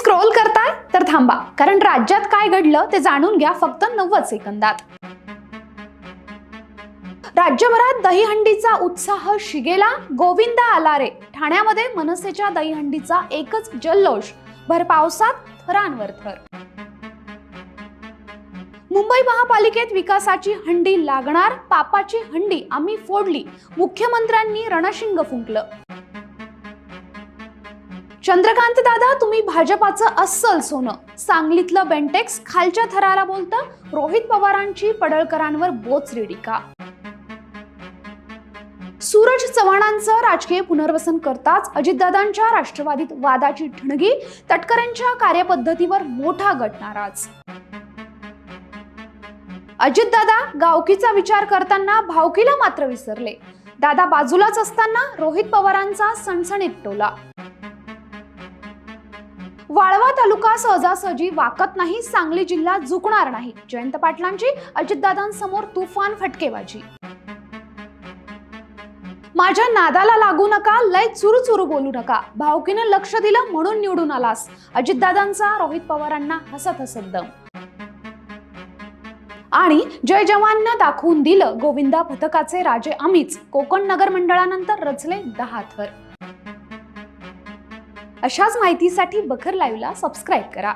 Scroll करताय तर थांबा. कारण राज्यात काय घडलं ते जाणून घ्या फक्त नव्वद सेकंदात. राज्यभरात दहीहंडीचा उत्साह शिगेला. गोविंदा आला रे ठाण्यामध्ये मनसेच्या दहीहंडीचा एकच जल्लोष. भर पावसात थरांवर थर. मुंबई महापालिकेत विकासाची हंडी लागणार. पापाची हंडी आम्ही फोडली. मुख्यमंत्र्यांनी रणशिंग फुंकलं. चंद्रकांत दादा तुम्ही भाजपाचं अस्सल सोनं. सांगलीतलं बेंटेक्स खालच्या थराला बोलतं रोहित पवारांची पडळकरांवर बोचरी टीका सूरज चव्हाणांचं राजकीय पुनर्वसन करताच अजितदादांच्या राष्ट्रवादीत वादाची ठणगी तटकरेंच्या कार्यपद्धतीवर मोठा गट नाराज. अजितदादा गावकीचा विचार करताना भावकीला मात्र विसरले. दादा बाजूलाच असताना रोहित पवारांचा सणसणीत टोला. वाळवा तालुका सहजासहजी वाकत नाही सांगली जिल्हा झुकणार नाही. जयंत पाटलांची अजितदादांसमोर तुफान फटकेबाजी. माझ्या नादाला लागू नका लय चुरू बोलू नका. भावकीनं लक्ष दिलं म्हणून निवडून आलास. अजितदादांचा रोहित पवारांना हसत हसत दम. आणि जय जवाननं दाखवून दिलं गोविंदा पथकाचे राजे आम्हीच. कोकण नगर मंडळानंतर रचले दहा थर. अशाच माहितीसाठी बखर लाईव्हला सबस्क्राईब करा.